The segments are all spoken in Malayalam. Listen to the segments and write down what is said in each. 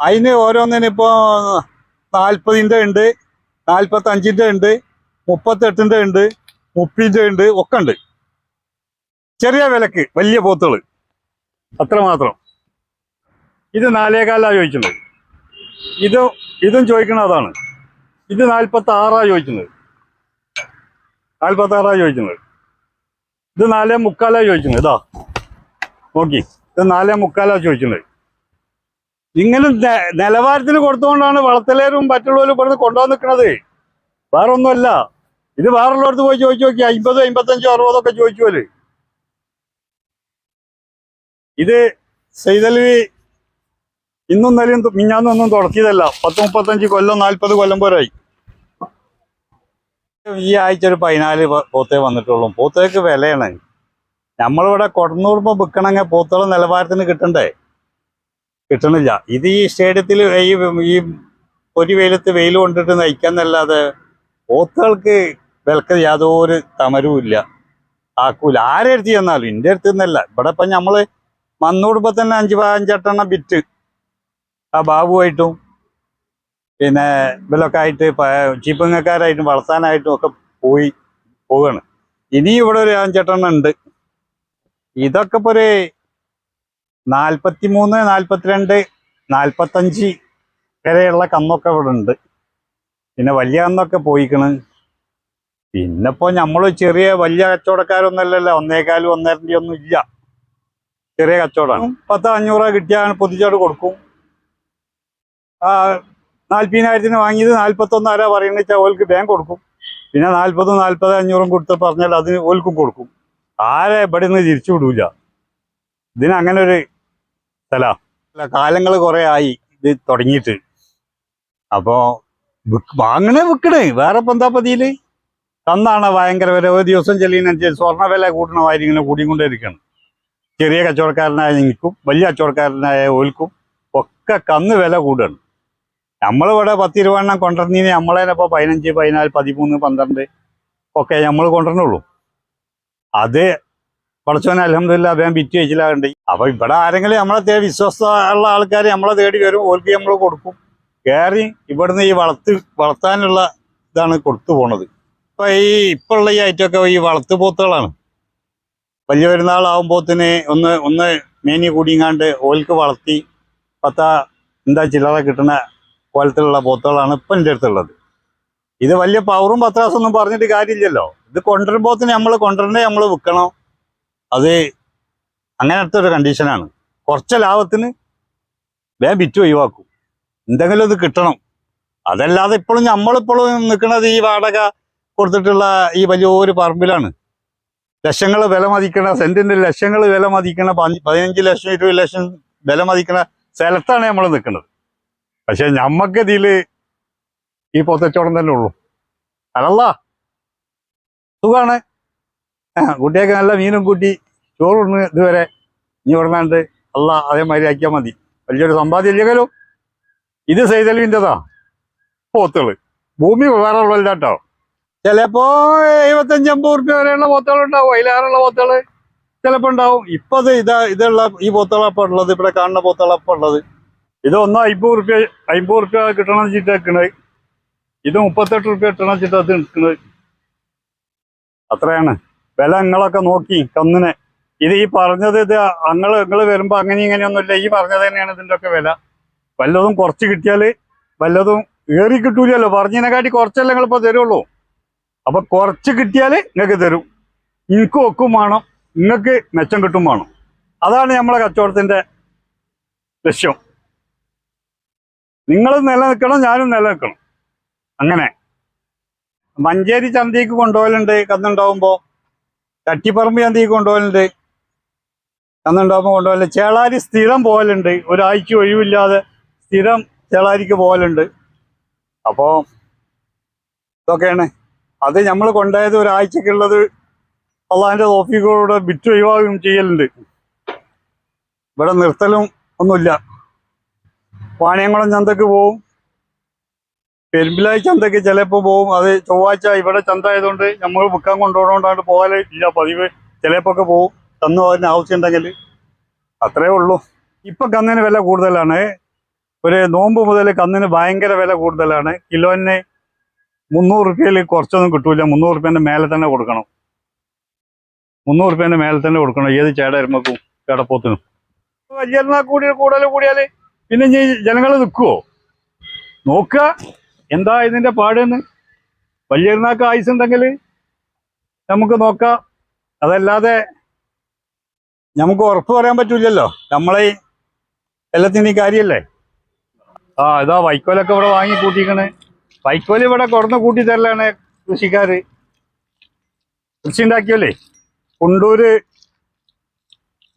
അതിന് ഓരോന്നിന് ഇപ്പോൾ നാൽപ്പതിന്റെ ഉണ്ട് നാൽപ്പത്തഞ്ചിന്റെ ഉണ്ട് മുപ്പത്തെട്ടിന്റെ ഉണ്ട് മുപ്പതിന്റെ ഉണ്ട് ഒക്കെ ഉണ്ട് ചെറിയ വിലക്ക് വലിയ പോത്തുകൾ. അത്ര മാത്രം. ഇത് നാലേകാലാണ് ചോദിക്കുന്നത്. ഇത് ഇതും ചോദിക്കണ അതാണ്. ഇത് നാൽപ്പത്തി ആറാ ചോദിക്കുന്നത്. നാൽപ്പത്തി ആറാ ചോദിക്കുന്നത്. ഇത് നാലേ മുക്കാലാ ചോദിക്കുന്നത്. ഇതാ. നോക്കി. ഇത് നാലേ മുക്കാലാ ചോദിക്കുന്നത്. ഇങ്ങനെ നിലവാരത്തിൽ കൊടുത്തുകൊണ്ടാണ് വളത്തലേരും മറ്റുള്ളവരും ഇവിടുന്ന് കൊണ്ടുവന്ന് നിൽക്കുന്നത് വേറെ ഒന്നുമല്ല ഇത് വേറുള്ളവർക്ക് പോയി ചോദിച്ചു നോക്കി. അമ്പത് അമ്പത്തഞ്ചോ അറുപതോ ഒക്കെ ചോദിച്ചുപോൽ ഇത് സെയ്തലവി ഇന്നും നിലയും മിഞ്ഞാന്നൊന്നും തുടക്കിയതല്ല. പത്ത് മുപ്പത്തഞ്ച് കൊല്ലം നാൽപ്പത് കൊല്ലം പോരായി. ഈ ആഴ്ച ഒരു പതിനാല് പോത്തേ വന്നിട്ടുള്ളൂ. പോത്തേക്ക് വിലയാണ്. നമ്മളിവിടെ കൊടന്നൂർമ്പോ വിൽക്കണമെങ്കിൽ പോത്തോളം നിലവാരത്തിന് കിട്ടണ്ടേ? കിട്ടണില്ല. ഇത് ഈ സ്റ്റേഡിയത്തിൽ ഈ ഈ ഒരു വെയിലത്ത് വെയിൽ കൊണ്ടിട്ട് നയിക്കാന്നല്ലാതെ പോത്തുകൾക്ക് വിലക്ക് യാതൊരു തമരവും ഇല്ല. ആക്കൂല. ആരെ അടുത്ത് ചെന്നാലും? എന്റെ അടുത്ത് നിന്നല്ല. ഇവിടെ ഇപ്പം നമ്മൾ മന്നൂടുമ്പോ തന്നെ അഞ്ച് പതിനഞ്ചെട്ടെണ്ണം ബിറ്റ് ആ ബാബുവായിട്ടും പിന്നെ ഇവലൊക്കെ ആയിട്ട് ചീപ്പങ്ങക്കാരായിട്ടും വളർത്താനായിട്ടും ഒക്കെ പോയി പോവാണ്. ഇനിയും ഇവിടെ ഒരു അഞ്ചെട്ടെണ്ണം ഉണ്ട്. ഇതൊക്കെ ഇപ്പൊ ഒരു നാൽപ്പത്തി മൂന്ന് നാൽപ്പത്തിരണ്ട് നാൽപ്പത്തഞ്ച് വരെയുള്ള കന്നൊക്കെ ഇവിടെ ഉണ്ട്. പിന്നെ വലിയ കന്നൊക്കെ പോയിക്കണ്. പിന്നെ ഇപ്പോൾ നമ്മൾ ചെറിയ വലിയ കച്ചവടക്കാരൊന്നല്ലല്ലോ ഒന്നേകാലും ഒന്നരന്റെ ഒന്നും ഇല്ല. ചെറിയ കച്ചവടമാണ്. പത്ത് അഞ്ഞൂറ് കിട്ടിയാൽ പൊതിച്ചോട് കൊടുക്കും. നാൽപ്പതിനായിരത്തിന് വാങ്ങിയത് നാൽപ്പത്തൊന്ന് ആരാ പറയുന്നത് വെച്ചാൽ ഓൽക്ക് ബാങ്ക് കൊടുക്കും. പിന്നെ നാൽപ്പതും നാൽപ്പത് അഞ്ഞൂറും കൊടുത്ത് പറഞ്ഞാൽ അതിന് ഓൽക്കും കൊടുക്കും. ആരെ ഇവിടെ നിന്ന് തിരിച്ചു വിടൂല. ഇതിന് അങ്ങനെ ഒരു സ്ഥല. കാലങ്ങൾ കുറെ ആയി ഇത് തുടങ്ങിയിട്ട്. അപ്പോ വാങ്ങണേ വിൽക്കണേ വേറെ ഇപ്പൊ എന്താ പതിയിൽ തന്നാണ് ഭയങ്കര വില? ഒരു ദിവസം ചെല്ലിനനുസരിച്ച് സ്വർണ വില കൂട്ടണമാതിരി ഇങ്ങനെ കൂടിക്കൊണ്ടേ ഇരിക്കണം ചെറിയ കച്ചവടക്കാരനായ എനിക്കും വലിയ കച്ചവടക്കാരനായ ഓൽക്കും ഒക്കെ കന്ന് വില കൂടുകയാണ് നമ്മളിവിടെ പത്ത് ഇരുപതെണ്ണം കൊണ്ടുവന്നതിന് നമ്മളതിനിപ്പോൾ പതിനഞ്ച് പതിനാല് പതിമൂന്ന് പന്ത്രണ്ട് ഒക്കെ നമ്മൾ കൊണ്ടുവരണുള്ളൂ. അത് പഠിച്ചവനെ അലഹമില്ല അദ്ദേഹം വിറ്റ് കഴിച്ചില്ലാണ്ട്. അപ്പൊ ഇവിടെ ആരെങ്കിലും നമ്മളെ തേ വിശ്വസ്ത ഉള്ള ആൾക്കാർ നമ്മളെ തേടി വരും ഓൽക്ക് നമ്മൾ കൊടുക്കും. കയറി ഇവിടുന്ന് ഈ വളർത്ത് വളർത്താനുള്ള ഇതാണ് കൊടുത്തു പോണത്. ഇപ്പൊ ഈ ഇപ്പോഴുള്ള ഈ ഐറ്റമൊക്കെ ഈ വളർത്തു പോത്തുകളാണ്. വലിയ പെരുന്നാളാവുമ്പോത്തിന് ഒന്ന് ഒന്ന് മേനി കൂടിയങ്ങാണ്ട് ഓൽക്ക് വളർത്തി പത്ത എന്താ ചില്ലറ കിട്ടുന്ന കോലത്തിലുള്ള പോത്തുകളാണ് ഇപ്പം എന്റെ അടുത്തുള്ളത്. ഇത് വലിയ പവറും പത്രാസൊന്നും പറഞ്ഞിട്ട് കാര്യമില്ലല്ലോ. ഇത് കൊണ്ടുവരുമ്പോത്തിന് നമ്മൾ കൊണ്ടുവരണ്ടേ നമ്മൾ വിൽക്കണം. അത് അങ്ങനത്തെ ഒരു കണ്ടീഷനാണ് കുറച്ച് ലാഭത്തിന് വേഗം വിറ്റ് ഒഴിവാക്കും. എന്തെങ്കിലും ഇത് കിട്ടണം. അതല്ലാതെ ഇപ്പോഴും നമ്മളിപ്പോഴും നിൽക്കുന്നത് ഈ വാടക കൊടുത്തിട്ടുള്ള ഈ വലിയൊരു പറമ്പിലാണ്. ലക്ഷങ്ങൾ വില മതിക്കണ സെന്റിന് ലക്ഷങ്ങൾ വില മതിക്കണ പതിനഞ്ച് ലക്ഷം ഇരുപത് ലക്ഷം വില മതിക്കണ സ്ഥലത്താണ് നമ്മൾ നിൽക്കുന്നത്. പക്ഷെ നമ്മക്ക് ഇതിൽ ഈ പൊത്തച്ചോടം തന്നെ ഉള്ളൂ. അതല്ല സുഖാണ്. ആ, കുട്ടിയൊക്കെ നല്ല മീനും കൂട്ടി ചോറുണ്ട് ഇതുവരെ ഇനി ഉടനാണ്ട് അല്ല അതേമാതിരി ആക്കിയാൽ മതി. വലിയൊരു സമ്പാദ്യം ഇല്ലെങ്കിലും ഇത് സൈതലിന്റെതാ. പോത്തുകൾ ഭൂമി വേറെ ഉള്ളതല്ല കേട്ടോ. ചിലപ്പോ എഴുപത്തഞ്ച് അമ്പത് റുപ്യ വരെയുള്ള പോത്തുകൾ ഉണ്ടാവും. അതിലേറെയുള്ള പോത്തുകൾ ചിലപ്പോ ഉണ്ടാവും. ഇപ്പൊ ഇതാ ഇതുള്ള ഈ പോത്തുകളപ്പം ഉള്ളത് ഇവിടെ കാണുന്ന പോത്തുകളപ്പം ഉള്ളത്. ഇത് ഒന്നോ അമ്പത് റുപ്യ അമ്പത് റുപ്യ കിട്ടണം വെച്ചിട്ട് വെക്കണത്. ഇത് മുപ്പത്തെട്ട് റുപ്യ കിട്ടണം വെച്ചിട്ട് അത് നിൽക്കുന്നത് അത്രയാണ്. വില നിങ്ങളൊക്കെ നോക്കി കന്നിനെ. ഇത് ഈ പറഞ്ഞത് ഇത് അങ്ങൾ നിങ്ങൾ വരുമ്പോൾ അങ്ങനെ ഇങ്ങനെയൊന്നുമില്ല. ഈ പറഞ്ഞത് തന്നെയാണ് ഇതിന്റെ ഒക്കെ വില. വല്ലതും കുറച്ച് കിട്ടിയാൽ വല്ലതും ഏറി കിട്ടൂലല്ലോ. പറഞ്ഞതിനെക്കാട്ടി കുറച്ചല്ലേ നിങ്ങളിപ്പോൾ തരുള്ളൂ. അപ്പം കുറച്ച് കിട്ടിയാൽ നിങ്ങൾക്ക് തരും. എനിക്ക് ഒക്കും വേണം. നിങ്ങൾക്ക് മെച്ചം കിട്ടും വേണം. അതാണ് നമ്മളെ കച്ചവടത്തിന്റെ ലക്ഷ്യം. നിങ്ങൾ നിലനിൽക്കണം ഞാനും നിലനിൽക്കണം. അങ്ങനെ. മഞ്ചേരി ചന്തയ്ക്ക് കൊണ്ടുപോകലുണ്ട് കന്നുണ്ടാവുമ്പോ ഞാൻ തീ കൊണ്ടുപോകലുണ്ട്. അന്നുണ്ടാകുമ്പോൾ കൊണ്ടുപോകലുണ്ട് ചേളാരി സ്ഥിരം പോകലുണ്ട്. ഒരാഴ്ച ഒഴിവില്ലാതെ സ്ഥിരം ചേളാരിക്ക് പോകലുണ്ട്. അപ്പോൾ ഇതൊക്കെയാണ്. അത് നമ്മൾ കൊണ്ടുപോയത് ഒരാഴ്ചക്കുള്ളത് അള്ളാഹിന്റെ ഓഫീസിലൂടെ വിറ്റ് ഒഴിവാകുകയും ചെയ്യലുണ്ട്. ഇവിടെ നിർത്തലും ഒന്നുമില്ല. വാണിയംകുളം ചന്തക്ക് പോവും. പെരുമ്പിലായി ചന്തക്ക് ചിലപ്പോൾ പോകും. അത് ചൊവ്വാഴ്ച ഇവിടെ ചന്ത ആയതുകൊണ്ട് നമ്മൾ വിൽക്കാൻ കൊണ്ടുപോകണോണ്ടാണ് പോകാനേ ഇല്ല. പതിവ് ചിലപ്പോ ഒക്കെ പോകും. തന്നു അതിന് ആവശ്യം ഉണ്ടെങ്കിൽ അത്രേ ഉള്ളൂ. ഇപ്പൊ കന്നിന് വില കൂടുതലാണ്. ഒരു നോമ്പ് മുതൽ കന്നിന് ഭയങ്കര വില കൂടുതലാണ്. കിലോന് മുന്നൂറ് റുപ്യയിൽ കുറച്ചൊന്നും കിട്ടൂല. മുന്നൂറ് റുപ്യേന്റെ മേലെ തന്നെ കൊടുക്കണം. മുന്നൂറ് റുപ്യേന്റെ മേലെ തന്നെ കൊടുക്കണം. ഏത് ചേട എരുമക്കും ചേടപ്പോത്തിനും വലിയ കൂടി കൂടുതൽ കൂടിയാൽ പിന്നെ ജനങ്ങൾ നിൽക്കുവോ? നോക്കുക. എന്താ ഇതിന്റെ പാടെന്ന്? വലിയ ആയുസുണ്ടെങ്കിൽ നമുക്ക് നോക്കാം. അതല്ലാതെ നമുക്ക് ഉറപ്പ് പറയാൻ പറ്റൂലല്ലോ നമ്മളെ ഈ കാര്യമല്ലേ ആ ഇതാ വൈക്കോലൊക്കെ ഇവിടെ വാങ്ങി കൂട്ടിക്കണ്. വൈക്കോൽ ഇവിടെ കുറന്ന് കൂട്ടി തരലാണ് കൃഷിക്കാര്. കൃഷി ഉണ്ടാക്കിയല്ലേ? കുണ്ടൂര്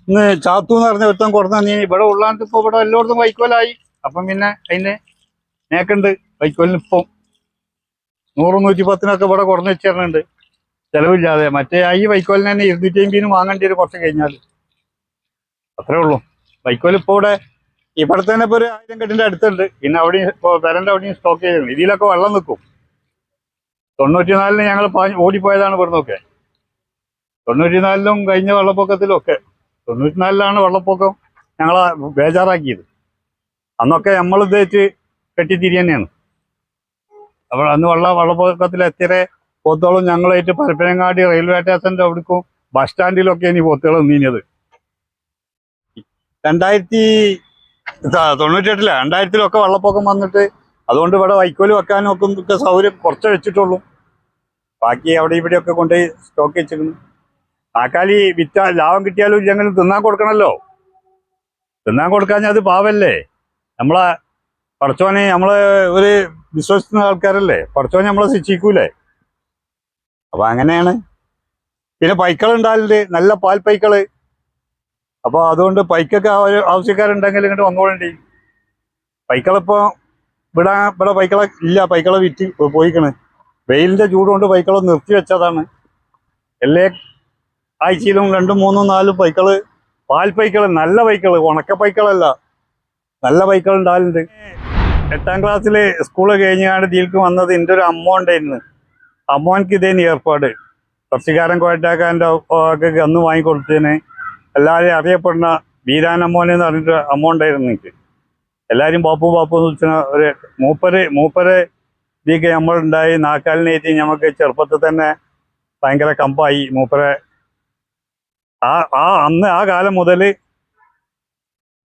ഇന്ന് ചാത്തു എന്ന് പറഞ്ഞ ഒരുത്തം കുറഞ്ഞ നീ ഇവിടെ ഉള്ളാണ്ട് ഇപ്പൊ ഇവിടെ എല്ലായിടത്തും വൈക്കോലായി. അപ്പം പിന്നെ അതിന് നേക്കുണ്ട് വൈക്കോലിന് ഇപ്പം നൂറ് നൂറ്റി പത്തിനൊക്കെ ഇവിടെ കുറഞ്ഞു വെച്ചിരുന്നുണ്ട് ചിലവില്ലാതെ. മറ്റേ ഈ വൈക്കോലിന് തന്നെ ഇരുന്നൂറ്റി അമ്പതിന് വാങ്ങേണ്ടി വരും കുറച്ച് കഴിഞ്ഞാൽ അത്രേ ഉള്ളൂ. വൈക്കോൽ ഇപ്പോൾ ഇവിടെ ഇവിടെ തന്നെ ഇപ്പോൾ ഒരു ആയിരം കെട്ടിന്റെ അടുത്തുണ്ട്. പിന്നെ അവിടെയും ഇപ്പോൾ പെരന്റെ അവിടെയും സ്റ്റോക്ക് ചെയ്തിട്ടുണ്ട്. ഇതിലൊക്കെ വെള്ളം നിൽക്കും. തൊണ്ണൂറ്റിനാലിന് ഞങ്ങൾ ഓടിപ്പോയതാണ് ഇവിടെ നിന്നൊക്കെ തൊണ്ണൂറ്റിനാലിലും കഴിഞ്ഞ വെള്ളപ്പൊക്കത്തിലും ഒക്കെ. തൊണ്ണൂറ്റിനാലിലാണ് വെള്ളപ്പൊക്കം ഞങ്ങളെ ബേജാറാക്കിയത്. അന്നൊക്കെ ഉദ്ദേശിച്ച് കെട്ടിത്തിരി തന്നെയാണ് അപ്പോൾ അന്ന് വെള്ള വെള്ളപ്പൊക്കത്തിൽ എത്തിയ പോത്തോളം ഞങ്ങളായിട്ട് പരപ്പനങ്ങാടി റെയിൽവേ സ്റ്റേഷന്റെ അവിടേക്കും ബസ് സ്റ്റാൻഡിലൊക്കെ ഇനി പോത്തുകൾ നീങ്ങിയത്. രണ്ടായിരത്തി ത- തൊണ്ണൂറ്റെട്ടില്ല രണ്ടായിരത്തിലൊക്കെ വെള്ളപ്പൊക്കം വന്നിട്ട് അതുകൊണ്ട് ഇവിടെ വൈക്കോൽ വെക്കാനും ഒക്കെ ഒക്കെ സൗകര്യം കുറച്ച് വെച്ചിട്ടുള്ളൂ. ബാക്കി അവിടെ ഇവിടെയൊക്കെ കൊണ്ടുപോയി സ്റ്റോക്ക് വെച്ചിരുന്നു താക്കാലി വിറ്റ ലാഭം കിട്ടിയാലും ഇല്ലെങ്കിലും തിന്നാൻ കൊടുക്കണമല്ലോ തിന്നാൻ കൊടുക്കാഞ്ഞാൽ അത് പാവല്ലേ? നമ്മളെ പറച്ചോനെ നമ്മളെ ഒരു വിശ്വസിക്കുന്ന ആൾക്കാരല്ലേ? പഠിച്ചോ നമ്മളെ ശിക്ഷിക്കൂലേ? അപ്പൊ അങ്ങനെയാണ്. പിന്നെ പൈക്കൾ ഉണ്ടാകലുണ്ട് നല്ല പാൽ പൈക്കൾ. അപ്പൊ അതുകൊണ്ട് പൈക്കൊക്കെ ആവശ്യക്കാരുണ്ടെങ്കിൽ ഇങ്ങോട്ട് വന്നോളണ്ടി. പൈക്കളിപ്പോ ഇവിടെ ഇവിടെ പൈക്കളെ ഇല്ല. പൈക്കളെ വിറ്റ് പോയിക്കണ്. വെയിലിന്റെ ചൂട് കൊണ്ട് പൈക്കളെ നിർത്തി വെച്ചതാണ്. എല്ലാ ആഴ്ചയിലും രണ്ടും മൂന്നും നാലും പൈക്കൾ പാൽ പൈക്കൾ നല്ല പൈക്കൾ ഉണക്ക പൈക്കളല്ല. നല്ല പൈക്കൾ ഉണ്ടാകലുണ്ട് എട്ടാം ക്ലാസ്സിൽ സ്കൂൾ കഴിഞ്ഞാണ് ഇതിലേക്ക് വന്നത്. എന്റെ ഒരു അമ്മ ഉണ്ടായിരുന്നു അമ്മോൻക്ക് ഇതേന് ഏർപ്പാട്. കുറച്ചുകാരൻ കോയറ്റാക്കാന്റെ ഒക്കെ അന്ന് വാങ്ങിക്കൊടുത്തതിന് എല്ലാവരെയും അറിയപ്പെടുന്ന വീരാനമ്മോൻ എന്ന് പറഞ്ഞിട്ട് അമ്മ ഉണ്ടായിരുന്നു എനിക്ക്. എല്ലാവരും ബാപ്പു ബാപ്പു എന്ന് വെച്ചാൽ ഒരു മൂപ്പര് മൂപ്പര് ഇതൊക്കെ നമ്മളുണ്ടായി നാക്കാലിനേറ്റ് നമുക്ക് ചെറുപ്പത്തിൽ തന്നെ ഭയങ്കര കമ്പായി മൂപ്പരെ. ആ ആ അന്ന് ആ കാലം മുതൽ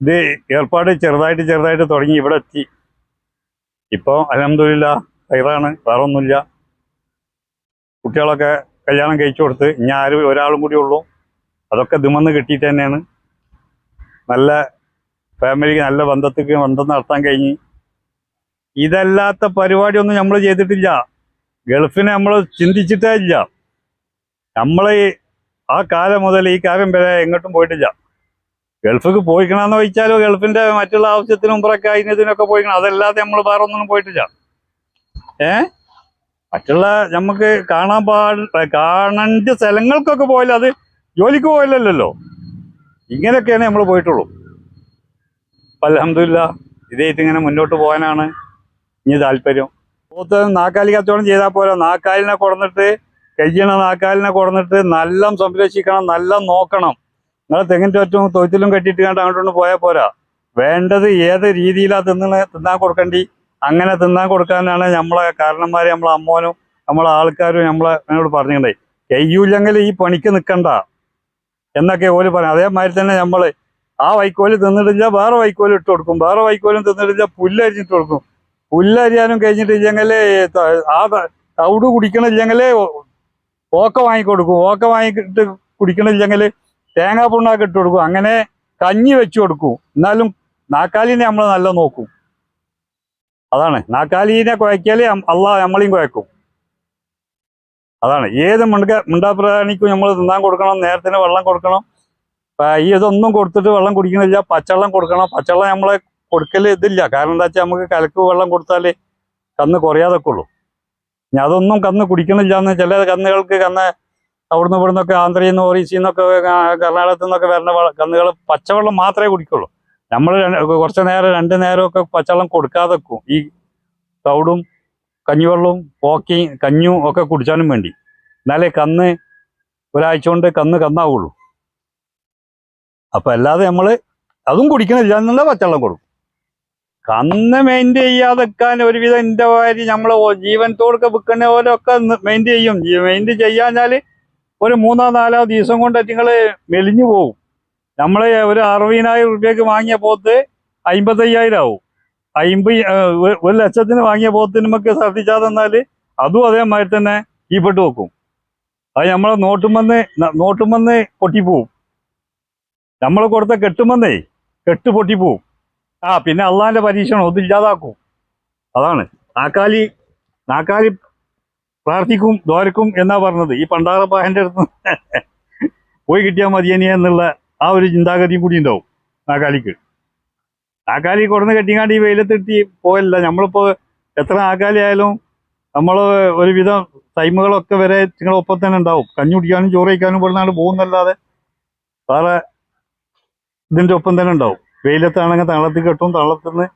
ഇത് ഏർപ്പാട് ചെറുതായിട്ട് ചെറുതായിട്ട് തുടങ്ങി. ഇവിടെ എത്തി. ഇപ്പോൾ അലഹമില്ല കയറാണ് വേറെ ഒന്നുമില്ല കുട്ടികളൊക്കെ കല്യാണം കഴിച്ചു കൊടുത്ത് ഇനി ആരും ഒരാളും കൂടി ഉള്ളൂ. അതൊക്കെ ദിമന്ന് കിട്ടിയിട്ട് തന്നെയാണ്. നല്ല ഫാമിലിക്ക് നല്ല ബന്ധത്തിക്ക് ബന്ധം നടത്താൻ കഴിഞ്ഞ്. ഇതല്ലാത്ത പരിപാടിയൊന്നും നമ്മൾ ചെയ്തിട്ടില്ല. ഗൾഫിനെ നമ്മൾ ചിന്തിച്ചിട്ടേ ഇല്ല. നമ്മൾ ആ കാലം മുതൽ ഈ കാലം വരെ എങ്ങോട്ടും പോയിട്ടില്ല. ഗൾഫിക്ക് പോയിക്കണമെന്ന് വെച്ചാലോ ഗൾഫിന്റെ മറ്റുള്ള ആവശ്യത്തിനും മുമ്പൊക്കെ അതിനൊക്കെ പോയിക്കണം? അതല്ലാതെ നമ്മൾ വേറെ ഒന്നും പോയിട്ടില്ല. ഏ? മറ്റുള്ള നമുക്ക് കാണാൻ പാട കാണേണ്ട സ്ഥലങ്ങൾക്കൊക്കെ പോയാലും അത് ജോലിക്ക് പോയില്ലല്ലോ. ഇങ്ങനെയൊക്കെയാണ് നമ്മൾ പോയിട്ടുള്ളൂ. അലഹമില്ല ഇതായിട്ട് ഇങ്ങനെ മുന്നോട്ട് പോകാനാണ് ഇനി താല്പര്യം. പോത്ത് നാക്കാലി കച്ചവടം ചെയ്താൽ പോരാ. നാക്കാലിനെ കൊടുന്നിട്ട് കഴിയണ നാക്കാലിനെ കൊടുന്നിട്ട് നല്ല സംരക്ഷിക്കണം നല്ല നോക്കണം. നിങ്ങൾ തെങ്ങിന്റെ ഒറ്റവും തൊഴുത്തിലും കെട്ടിയിട്ട് കണ്ട് അങ്ങോട്ടൊന്ന് പോയാൽ പോരാ. വേണ്ടത് ഏത് രീതിയിലാ തിന്നണ തിന്നാൻ കൊടുക്കേണ്ടി? അങ്ങനെ തിന്നാൻ കൊടുക്കാനാണ് നമ്മളെ കാരണന്മാരെ നമ്മളെ അമ്മോനും നമ്മളെ ആൾക്കാരും നമ്മളെ എന്നോട് പറഞ്ഞിട്ടുണ്ടേ. കയ്യൂല്ലെങ്കിൽ ഈ പണിക്ക് നിൽക്കണ്ട എന്നൊക്കെ ഓൽ പറഞ്ഞു അതേമാതിരി തന്നെ നമ്മൾ ആ വൈക്കോൽ തിന്നിട്ടില്ല വേറെ വൈക്കോൽ ഇട്ട് കൊടുക്കും. വേറെ വൈക്കോലും തിന്നിട്ടില്ല പുല്ലരിഞ്ഞിട്ട് കൊടുക്കും. പുല്ലരിയാനും കഴിഞ്ഞിട്ടില്ലെങ്കിൽ ആ തവിട് കുടിക്കണില്ലെങ്കിൽ ഓക്ക വാങ്ങിക്കൊടുക്കും. ഓക്ക വാങ്ങിയിട്ട് കുടിക്കണില്ലെങ്കിൽ തേങ്ങാ പുണ്ണാക്ക് ഇട്ട് കൊടുക്കും. അങ്ങനെ കഞ്ഞി വെച്ചു കൊടുക്കും. എന്നാലും നാക്കാലിനെ നമ്മൾ നല്ല നോക്കും. അതാണ്. നാക്കാലിനെ കുഴക്കിയാൽ അള്ളാ നമ്മളെയും കുഴക്കും. അതാണ്. ഏത് മിണ്ട മിണ്ടാപ്രാണിക്കും നമ്മൾ തിന്നാൻ കൊടുക്കണം നേരത്തിന് വെള്ളം കൊടുക്കണം. ഈ ഇതൊന്നും കൊടുത്തിട്ട് വെള്ളം കുടിക്കുന്നില്ല പച്ചവെള്ളം കൊടുക്കണം. പച്ചവെള്ളം നമ്മളെ കൊടുക്കൽ ഇതില്ല. കാരണം എന്താ വെച്ചാൽ നമുക്ക് കലക്ക് വെള്ളം കൊടുത്താൽ കന്ന് കുറയാതൊക്കെ ഉള്ളൂ. ഇനി അതൊന്നും കന്ന് കുടിക്കുന്നില്ല എന്ന് ചില കന്നുകൾക്ക് കന്ന് അവിടുന്ന് ഇവിടുന്നൊക്കെ ആന്ധ്രയിൽ നിന്ന് ഒറീസയിൽ നിന്നൊക്കെ കർണാടകത്തിൽ നിന്നൊക്കെ വരുന്ന കന്നുകൾ പച്ചവെള്ളം മാത്രമേ കുടിക്കുള്ളൂ. നമ്മൾ കുറച്ച് നേരം രണ്ട് നേരമൊക്കെ പച്ചവെള്ളം കൊടുക്കാതെ ഈ തവിടും കഞ്ഞിവെള്ളവും പോക്കിയും കഞ്ഞും ഒക്കെ കുടിച്ചാലും വേണ്ടി. എന്നാലേ കന്ന് ഒരാഴ്ച കൊണ്ട് കന്ന് കന്നാവുള്ളൂ. അപ്പൊ അല്ലാതെ നമ്മൾ അതും കുടിക്കണില്ല എന്നുള്ള പച്ചവെള്ളം കൊടുക്കും. കന്ന് മെയിന്റെയിൻ ചെയ്യാതെക്കാൻ ഒരുവിധം എന്റെ വാരി നമ്മൾ ജീവനത്തോടൊക്കെ വിൽക്കുന്ന പോലെ ഒക്കെ മെയിന്റെയിൻ ചെയ്യും. മെയിന്റെയിൻ ചെയ്യാഞ്ഞാൽ ഒരു മൂന്നോ നാലോ ദിവസം കൊണ്ട് നിങ്ങൾ മെലിഞ്ഞു പോകും നമ്മൾ ഒരു അറുപതിനായിരം റുപ്യക്ക് വാങ്ങിയ പോത്ത് അമ്പത്തയ്യായിരം ആവും. അമ്പ ഒരു ലക്ഷത്തിന് വാങ്ങിയ പോത്ത് നമുക്ക് ശ്രദ്ധിച്ചാൽ തന്നാൽ അതും അതേമാതിരി തന്നെ കീപ്പെട്ട് വെക്കും. അത് നമ്മളെ നോട്ടുമെന്ന് നോട്ടുമെന്ന് പൊട്ടിപ്പോവും. നമ്മൾ കൊടുത്ത കെട്ടുമെന്നേ കെട്ട് പൊട്ടിപ്പോവും. ആ പിന്നെ അള്ളാന്റെ പരീക്ഷണം ഒന്നില്ലാതാക്കും അതാണ്. നാക്കാലി നാക്കാലി പ്രാർത്ഥിക്കും ദ്വാരക്കും എന്നാ പറഞ്ഞത്. ഈ പണ്ടാറപ്പാഹന്റെ അടുത്ത് പോയി കിട്ടിയാൽ മതിയനിയ എന്നുള്ള ആ ഒരു ചിന്താഗതിയും കൂടി ഉണ്ടാവും നാക്കാലിക്ക്. നാക്കാലി കൊടുന്ന് കെട്ടിങ്ങാണ്ട് ഈ വെയിലത്തിട്ടി പോയല്ല. നമ്മളിപ്പോ എത്ര നാക്കാലി ആയാലും നമ്മൾ ഒരുവിധം ടൈമുകളൊക്കെ വരെ നിങ്ങളുടെ ഒപ്പം തന്നെ ഉണ്ടാവും. കഞ്ഞി കുടിക്കാനും ചോറ് കഴിക്കാനും ഇവിടുന്നാണ്ട് പോകുന്നല്ലാതെ വേറെ ഇതിന്റെ ഒപ്പം തന്നെ ഉണ്ടാവും. വെയിലത്താണെങ്കിൽ തളത്തിൽ കെട്ടും തള്ളത്തുനിന്ന്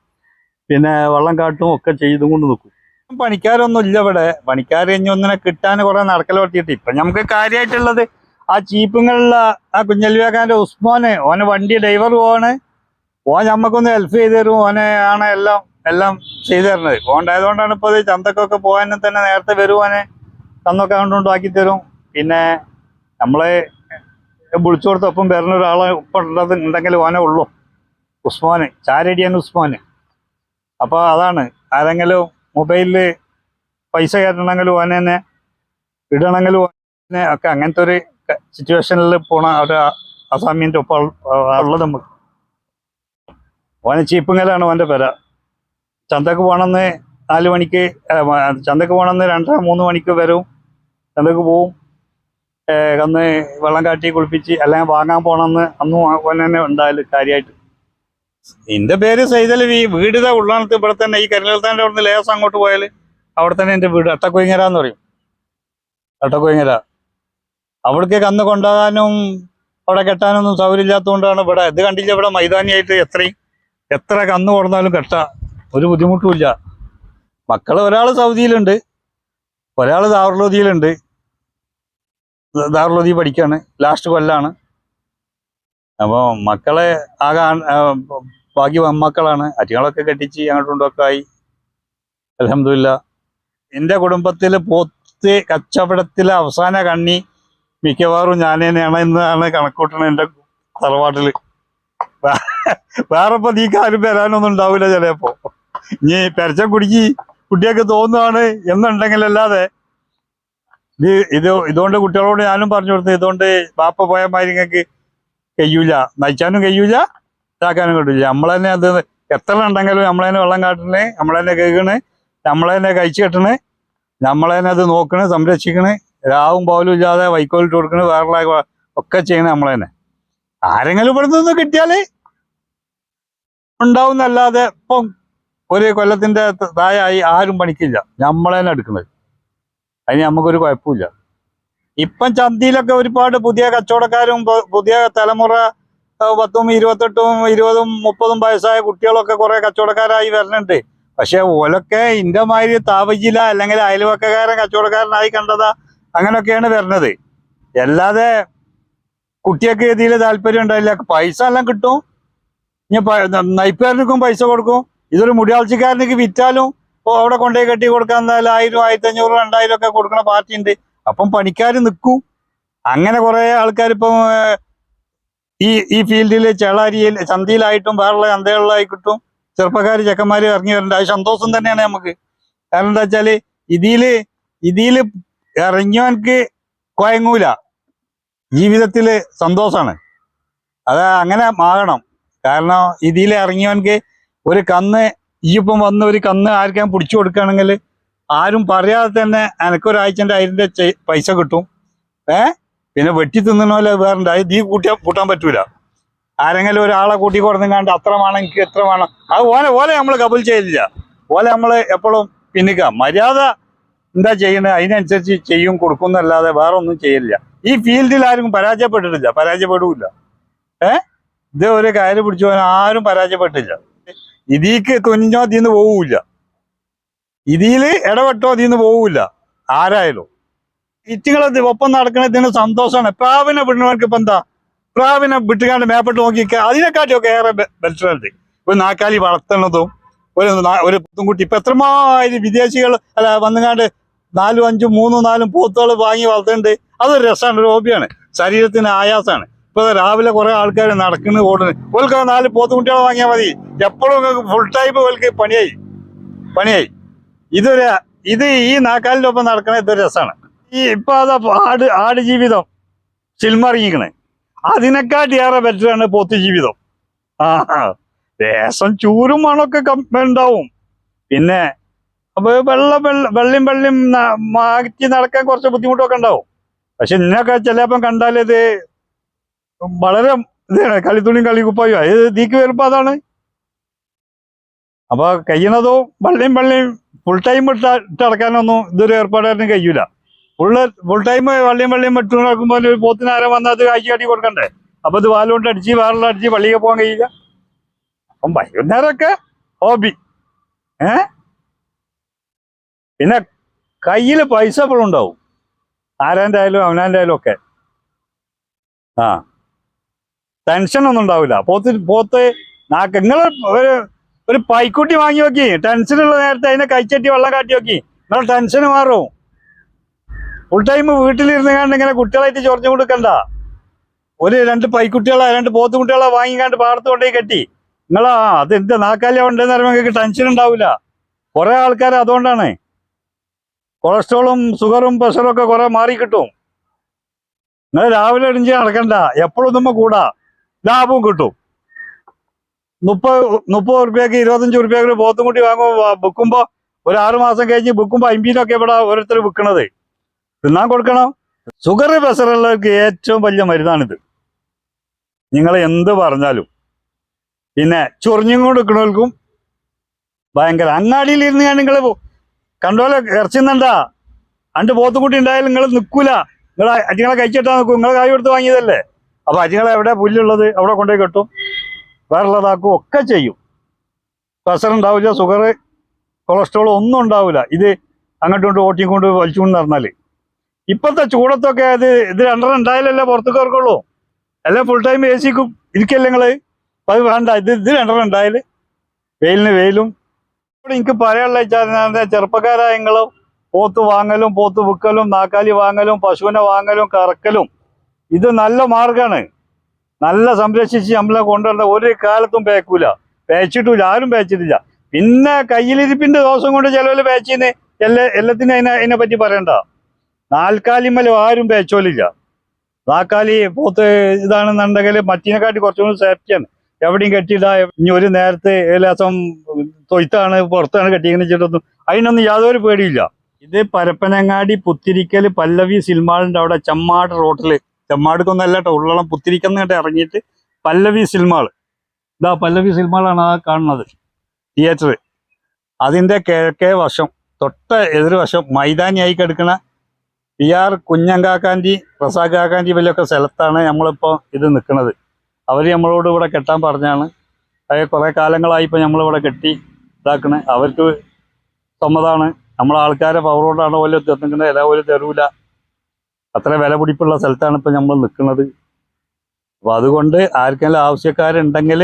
പിന്നെ വെള്ളം കാട്ടും ഒക്കെ ചെയ്തും കൊണ്ട് നിൽക്കും. പണിക്കാരൊന്നും ഇല്ല ഇവിടെ. പണിക്കാർ ഇനി ഒന്നിനെ കിട്ടാൻ കുറെ നടക്കൽ പറ്റിയിട്ട് ഇപ്പൊ നമുക്ക് കാര്യമായിട്ടുള്ളത് ആ ചീപ്പുകളിലെ ആ കുഞ്ഞൽവിയാക്കാന്റെ ഉസ്മാന് ഓനെ വണ്ടി ഡ്രൈവർ പോവാണ്. ഓൻ നമ്മക്കൊന്ന് ഹെൽപ്പ് ചെയ്ത് തരും. ഓനെ ആണ് എല്ലാം എല്ലാം ചെയ്തു തരുന്നത്. ഓണ്ടായതുകൊണ്ടാണ് ഇപ്പോൾ ചന്തക്കൊക്കെ പോകാനും തന്നെ നേരത്തെ വരുവാനെ തന്നൊക്കെ കൊണ്ടുണ്ടാക്കി തരും. പിന്നെ നമ്മളെ വിളിച്ചു കൊടുത്തൊപ്പം വരുന്ന ഒരാളെ ഇപ്പം ഉള്ളത് ഉണ്ടെങ്കിൽ ഓനെ ഉള്ളൂ. ഉസ്മാന് ചാരടിയാണ് ഉസ്മാന്. അപ്പോൾ അതാണ്. ആരെങ്കിലും മൊബൈലിൽ പൈസ കയറ്റണമെങ്കിലും ഓനെ തന്നെ ഇടണമെങ്കിലും ഓനെ ഒക്കെ അങ്ങനത്തെ ഒരു സിറ്റുവേഷനിൽ പോണ ഒരു അസാമ്യന്റെ ഒപ്പം ഉള്ളത് നമുക്ക് ഓനെ ചീപ്പുങ്ങലാണ് ഓന്റെ പെര. ചന്തക്ക് പോകണമെന്ന് നാല് മണിക്ക് ചന്തക്ക് പോകണമെന്ന് രണ്ടര മൂന്ന് മണിക്ക് വരും. ചന്തക്ക് പോവും. അന്ന് വെള്ളം കാട്ടി കുളിപ്പിച്ച് അല്ലെങ്കിൽ വാങ്ങാൻ പോകണമെന്ന് അന്നും ഓൻ തന്നെ ഉണ്ടായാലും കാര്യമായിട്ട് എന്റെ പേര് സൈതൽ. വി വീട് ഇതാ ഉള്ളാണത്ത് ഇവിടെ തന്നെ ഈ കരിനിലത്താന്റെ അവിടുന്ന് ലേസം അങ്ങോട്ട് പോയാൽ അവിടെ തന്നെ എന്റെ വീട് അട്ടക്കുയങ്ങര എന്ന് പറയും. അട്ടക്കുയങ്ങര. അവിടേക്ക് കന്ന് കൊണ്ടുപോകാനും അവിടെ കെട്ടാനൊന്നും സൗകര്യമില്ലാത്തതുകൊണ്ടാണ് ഇവിടെ. ഇത് കണ്ടില്ല ഇവിടെ മൈതാനിയായിട്ട് എത്രയും എത്ര കന്ന് കൊടുന്നാലും കെട്ട ഒരു ബുദ്ധിമുട്ടുമില്ല മക്കൾ ഒരാൾ സൗദിയിലുണ്ട്. ഒരാൾ ദാർലോദിയിലുണ്ട് ദാർലോദി പഠിക്കാണ്. ലാസ്റ്റ് കൊല്ലാണ്. അപ്പോൾ മക്കളെ ആകെ ആ, ബാക്കി മക്കളാണ് അറ്റികളൊക്കെ കെട്ടിച്ച് അങ്ങോട്ടും ഇങ്ങോട്ടും ആയി. അലഹമില്ല എന്റെ കുടുംബത്തിൽ പോത്ത് കച്ചവടത്തിലെ അവസാന കണ്ണി മിക്കവാറും ഞാൻ തന്നെയാണ് എന്നാണ് കണക്കൂട്ടണത് എന്റെ തറവാട്ടിൽ വേറെ ഇപ്പൊ നീ കാര്യം വരാനൊന്നും ഉണ്ടാവില്ല ചിലപ്പോ. നീ പെരച്ച കുടിക്ക് കുട്ടിയൊക്കെ തോന്നുവാണ് എന്നുണ്ടെങ്കിലല്ലാതെ ഇത് ഇത് ഇതുകൊണ്ട് കുട്ടികളോട് ഞാനും പറഞ്ഞു കൊടുത്തു ഇതുകൊണ്ട് ബാപ്പ പോയ മാതിരി നിങ്ങൾക്ക് കഴിയൂല. നയിക്കാനും കഴിയൂല ഇതാക്കാനും കിട്ടില്ല നമ്മളെന്നെ അത് എത്ര ഉണ്ടെങ്കിലും നമ്മളതിനെ വെള്ളം കാട്ടണേ നമ്മളതിനെ കേൾക്കണേ നമ്മളതിനെ കഴിച്ചു കെട്ടണേ നമ്മളതിനെ അത് നോക്കണേ സംരക്ഷിക്കണേ രാവും പോലും ഇല്ലാതെ വൈക്കോലിട്ട് കൊടുക്കണേ വേറെ ഒക്കെ ചെയ്യണേ നമ്മളതിനെ ആരെങ്കിലും ഇവിടെ നിന്ന് കിട്ടിയാൽ ഉണ്ടാവുന്നല്ലാതെ ഇപ്പം ഒരു കൊല്ലത്തിന്റെ തായായി ആരും പണിക്കില്ല. നമ്മളതിനെ എടുക്കുന്നത് അതിന് നമുക്കൊരു കുഴപ്പമില്ല ഇപ്പം ചന്തയിലൊക്കെ ഒരുപാട് പുതിയ കച്ചവടക്കാരും പുതിയ തലമുറ പത്തും ഇരുപത്തെട്ടും ഇരുപതും മുപ്പതും വയസ്സായ കുട്ടികളൊക്കെ കുറെ കച്ചവടക്കാരായി വരുന്നുണ്ട്. പക്ഷെ ഓലൊക്കെ ഇന്റെ മാതിരി താപജില അല്ലെങ്കിൽ അയൽവക്കക്കാരൻ കച്ചവടക്കാരനായി കണ്ടതാ അങ്ങനെയൊക്കെയാണ് വരുന്നത്. അല്ലാതെ കുട്ടിയൊക്കെ ഇതിൽ താല്പര്യം ഉണ്ടായില്ല. പൈസ എല്ലാം കിട്ടും. ഇനി നയിപ്പുകാരനക്കും പൈസ കൊടുക്കും. ഇതൊരു മുടിയാഴ്ചക്കാരനേക്ക് വിറ്റാലും അവിടെ കൊണ്ടുപോയി കെട്ടി കൊടുക്കാൻ എന്തായാലും ആയിരം ആയിരത്തി അഞ്ഞൂറ് രണ്ടായിരം ഒക്കെ കൊടുക്കുന്ന പാർട്ടി ഉണ്ട് അപ്പം പണിക്കാർ നിൽക്കൂ അങ്ങനെ കുറേ ആൾക്കാർ ഇപ്പം ഈ ഈ ഫീൽഡിൽ ചേളാരിയിൽ ചന്തയിലായിട്ടും വേറെ ചന്തകളിലായി കിട്ടും. ചെറുപ്പക്കാർ ചെക്കന്മാർ ഇറങ്ങി വരുന്നുണ്ട് അത് സന്തോഷം തന്നെയാണ് നമുക്ക്. കാരണം എന്താ വെച്ചാൽ ഇതിൽ ഇതിൽ ഇറങ്ങിയവനക്ക് കുഴങ്ങൂല ജീവിതത്തിൽ സന്തോഷാണ്. അത് അങ്ങനെ ആകണം കാരണം ഇതിൽ ഇറങ്ങിയവനക്ക് ഒരു കന്ന് ഈ ഇപ്പം വന്ന് ഒരു കന്ന് ആർക്കാൻ പിടിച്ചു കൊടുക്കുകയാണെങ്കിൽ ആരും പറയാതെ തന്നെ എനക്കൊരാഴ്ചന്റെ അതിന്റെ പൈസ കിട്ടും. ഏ? പിന്നെ വെട്ടി തിന്നുന്ന പോലെ വേറെ ഉണ്ടായി ദീ കൂട്ടിയാ കൂട്ടാൻ പറ്റൂല. ആരെങ്കിലും ഒരാളെ കൂട്ടി കൊടുങ്ങാണ്ട് അത്ര വേണം എനിക്ക് എത്ര വേണം? അത് ഓലെ ഓലെ നമ്മൾ കബൂൽ ചെയ്തില്ല ഓലെ നമ്മൾ എപ്പോഴും പിന്നിക്കാം. മര്യാദ എന്താ ചെയ്യുന്നത് അതിനനുസരിച്ച് ചെയ്യും കൊടുക്കും എന്നല്ലാതെ വേറെ ഒന്നും ചെയ്യില്ല ഈ ഫീൽഡിൽ ആരും പരാജയപ്പെട്ടിട്ടില്ല. പരാജയപ്പെടില്ല. ഏ? ഇത് ഒരു കയറ് പിടിച്ചു പോകാൻ ആരും പരാജയപ്പെട്ടില്ല. ഇതിക്ക് തുനിഞ്ഞോ തീന്ന് പോവില്ല. ഇതിൽ ഇടപെട്ടോ അതിന്ന് പോവില്ല ആരായാലും. ഇറ്റുങ്ങളെ ഒപ്പം നടക്കണ ഇതിന് സന്തോഷമാണ്. പ്രാവിനെ വിടുന്നവർക്ക് ഇപ്പൊ എന്താ? പ്രാവിനെ വിട്ടുകാണ്ട് മേപ്പെട്ട് നോക്കി അതിനെക്കാട്ടിയൊക്കെ ഏറെ ബെറ്ററായിട്ട് ഒരു നാക്കാലി വളർത്തുന്നതും ഒരു ഒരു പുത്തുംകുട്ടി ഇപ്പൊ എത്രമാതിരി വിദേശികൾ അല്ല വന്നുകാണ്ട് നാലും അഞ്ചും മൂന്നും നാലും പോത്തുകൾ വാങ്ങി വളർത്തുന്നുണ്ട്. അതൊരു രസമാണ് ഒരു ഹോബിയാണ്. ശരീരത്തിന് ആയാസമാണ്. ഇപ്പൊ രാവിലെ കുറെ ആൾക്കാർ നടക്കുന്നു ഓടുന്നു ഓൽക്ക് നാല് പോത്തുകുട്ടികളെ വാങ്ങിയാൽ മതി. എപ്പോഴും ഫുൾ ടൈം ഓൽക്ക് പണിയായി. പണിയായി. ഇതൊരു ഇത് ഈ നാക്കാലിനൊപ്പം നടക്കണ ഇതൊരു രസമാണ്. ഈ ഇപ്പൊ അതാ ആട് ആട് ജീവിതം ചിൽമറിയിക്കണേ. അതിനെക്കാട്ടിയേറെ ബെറ്ററാണ് പോത്ത് ജീവിതം. ആ. രസം ചൂരും മണമൊക്കെ ഉണ്ടാവും. പിന്നെ അപ്പൊ വെള്ള വെള്ള വെള്ളിയും വെള്ളിയും മാറ്റി നടക്കാൻ കുറച്ച് ബുദ്ധിമുട്ടൊക്കെ ഉണ്ടാവും. പക്ഷെ ഇന്നൊക്കെ ചിലപ്പം കണ്ടാൽ ഇത് വളരെ ഇതാണ് കളിത്തുണിയും കളിക്കുപ്പായും അത് തീക്ക് വരുമ്പോ അതാണ്. അപ്പൊ കഴിയണതും വെള്ളിയും വെള്ളിയും ഫുൾ ടൈം ഇട്ട ഇട്ട് നടക്കാനൊന്നും ഇതൊരു ഏർപ്പാടായിരുന്നു കഴിയൂല. ഫുള്ള് ഫുൾ ടൈം വള്ളിയും വള്ളിയും ഇട്ട് നടക്കുമ്പോൾ ഒരു പോത്തിന് ആരം വന്നാൽ അത് കാഴ്ച കാട്ടി കൊടുക്കണ്ടേ? അപ്പൊ ഇത് വാലുകൊണ്ട് അടിച്ച് വേറെ അടിച്ച് പള്ളിക്ക് പോകാൻ കഴിയില്ല. അപ്പം വൈകുന്നേരമൊക്കെ ഹോബി ഏ? പിന്നെ കയ്യിൽ പൈസ എപ്പോഴും ഉണ്ടാവും. ആരാന്റെ ആയാലും അവനാന്റെ ആയാലും ഒക്കെ. ആ. ടെൻഷൻ ഒന്നും ഉണ്ടാവില്ല. പോത്ത് പോത്ത് നാക്ക് നിങ്ങൾ ഒരു പൈക്കുട്ടി വാങ്ങി നോക്കി. ഉള്ള നേരത്തെ അതിനെ കൈച്ചട്ടി വെള്ളം കാട്ടി നോക്കി. എന്നാൽ ടെൻഷൻ മാറും. ഫുൾ ടൈം വീട്ടിലിരുന്ന് കണ്ട് ഇങ്ങനെ കുട്ടികളായിട്ട് ചൊറഞ്ഞു കൊടുക്കണ്ട. ഒരു രണ്ട് പൈക്കുട്ടികളെ രണ്ട് പോത്ത് കുട്ടികളെ വാങ്ങിക്കാണ്ട് പാടത്ത് കൊണ്ടേ കെട്ടി. നിങ്ങളാ അത് എന്ത് നാക്കാലി ഉണ്ടെന്ന് പറയുമ്പോൾ നിങ്ങൾക്ക് ടെൻഷൻ ഉണ്ടാവില്ല കുറെ ആൾക്കാർ അതുകൊണ്ടാണ്. കൊളസ്ട്രോളും ഷുഗറും പ്രഷറും ഒക്കെ കുറെ മാറി കിട്ടും. നിങ്ങൾ രാവിലെ എണിച്ച് നടക്കണ്ട. എപ്പോഴും നമ്മൾ കൂടാ. ലാഭവും കിട്ടും. മുപ്പത് മുപ്പത് ഉറുപ്പ്യക്ക് ഇരുപത്തഞ്ച് ഉറുപ്പ്യക്ക് പോത്തും കുട്ടി വാങ്ങുമ്പോൾ വിൽക്കുമ്പോൾ ഒരു ആറു മാസം കഴിഞ്ഞ് വിൽക്കുമ്പോൾ അമ്പീനൊക്കെ ഇവിടെ ഓരോരുത്തർ വിൽക്കണത്. തിന്നാൻ കൊടുക്കണം. ഷുഗർ പ്രഷറുള്ളവർക്ക് ഏറ്റവും വലിയ മരുന്നാണിത്. നിങ്ങൾ എന്ത് പറഞ്ഞാലും. പിന്നെ ചൊറിഞ്ഞും കൊണ്ട് നിൽക്കണവർക്കും ഭയങ്കര. അങ്ങാടിയിൽ ഇരുന്ന് ഞാൻ നിങ്ങൾ കണ്ടോലെ? ഇറച്ചിന്നണ്ടാ അണ്ട് പോത്തുകുട്ടി ഉണ്ടായാലും നിങ്ങൾ നിൽക്കൂല. നിങ്ങൾ അജിങ്ങളെ കഴിച്ചിട്ടാ നിൽക്കും. നിങ്ങൾ കായ് കൊടുത്ത് വാങ്ങിയതല്ലേ? അപ്പൊ അജിങ്ങളെ എവിടെ പുല്ലുള്ളത്? അവിടെ കൊണ്ടുപോയി കെട്ടും. വേറുള്ളതാക്കും ഒക്കെ ചെയ്യും. പ്രഷർ ഉണ്ടാവില്ല ഷുഗർ കൊളസ്ട്രോൾ ഒന്നും ഉണ്ടാവില്ല. ഇത് അങ്ങോട്ടും ഇങ്ങോട്ടും ഓട്ടിയും കൊണ്ട് വലിച്ചുകൊണ്ട് നടന്നാൽ. ഇപ്പോഴത്തെ ചൂടത്തൊക്കെ അത് ഇത് രണ്ടെണ്ണം ഉണ്ടായാലല്ലേ പുറത്തേക്ക് ഇറക്കുള്ളൂ അല്ലെ ഫുൾ ടൈം എ സിക്കും ഇരിക്കല്ലേ അപ്പം അത് വേണ്ട ഇത് ഇത് രണ്ടെണ്ണം ഉണ്ടായാൽ. വെയിലിന് വെയിലും. ഇവിടെ എനിക്ക് പറയാനുള്ള വെച്ചാൽ ചെറുപ്പക്കാരായ നിങ്ങളും പോത്ത് വാങ്ങലും പോത്ത് വിൽക്കലും നാക്കാലി വാങ്ങലും പശുവിനെ വാങ്ങലും കറക്കലും ഇത് നല്ല മാർഗമാണ് നല്ല സംരക്ഷിച്ച് നമ്മളെ കൊണ്ടുവരുന്ന ഒരു കാലത്തും പേക്കൂല. പേച്ചിട്ടില്ല ആരും പേച്ചിട്ടില്ല. പിന്നെ കയ്യിലിരിപ്പിന്റെ ദോഷം കൊണ്ട് ചിലവർ പേച്ചിന്ന്. എല്ലാ എല്ലാത്തിനും അതിനെ അതിനെ പറ്റി പറയണ്ട. നാൽക്കാലിമലും ആരും പേച്ചോലില്ല. നാക്കാലി പോത്ത് ഇതാണെന്നുണ്ടെങ്കിൽ മറ്റിനെക്കാട്ടി കുറച്ചും കൂടി സേഫ്റ്റിയാണ്. എവിടെയും കെട്ടിയില്ല ഇനി ഒരു നേരത്തെ ഏലാസം തൊയ്ത്താണ് പുറത്താണ് കെട്ടിയെന്ന് വെച്ചിട്ടൊന്നും അതിനൊന്നും യാതൊരു പേടിയില്ല. ഇത് പരപ്പനങ്ങാടി പുത്തിരിക്കൽ പല്ലവി സിൽമാളിന്റെ അവിടെ ചമ്മാട് റോട്ടിൽ ചമ്മാടുക്കൊന്നും അല്ല കേട്ടോ ഉള്ളളം പുത്തിരിക്കന്നിട്ട് ഇറങ്ങിയിട്ട് പല്ലവി സിനിമകൾ ഇതാ പല്ലവി സിനിമകളാണ് ആ കാണുന്നത്. തിയേറ്റർ അതിന്റെ കിഴക്കേ വശം തൊട്ട എതിർവശം മൈതാനിയായി കിടക്കുന്ന പി ആർ കുഞ്ഞങ്കാക്കാന്റെ റസാഖ് കാക്കാന്റെ വലിയൊക്കെ സ്ഥലത്താണ് നമ്മളിപ്പോൾ ഇത് നിൽക്കുന്നത് അവർ നമ്മളോട് ഇവിടെ കെട്ടാൻ പറഞ്ഞാണ്. അതായത് കുറേ കാലങ്ങളായി ഇപ്പോൾ നമ്മളിവിടെ കെട്ടി ഇതാക്കണേ. അവർക്ക് സമ്മതമാണ് നമ്മളെ ആൾക്കാരെ പവറോടാണ് പോലും തിരഞ്ഞെടുക്കുന്നത് എല്ലാ പോലും തരൂല. അത്ര വില പിടിപ്പുള്ള സ്ഥലത്താണ് ഇപ്പം നമ്മൾ നിൽക്കുന്നത്. അപ്പോൾ അതുകൊണ്ട് ആർക്കെങ്കിലും ആവശ്യക്കാരുണ്ടെങ്കിൽ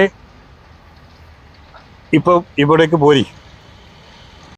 ഇപ്പം ഇവിടേക്ക് പോരി.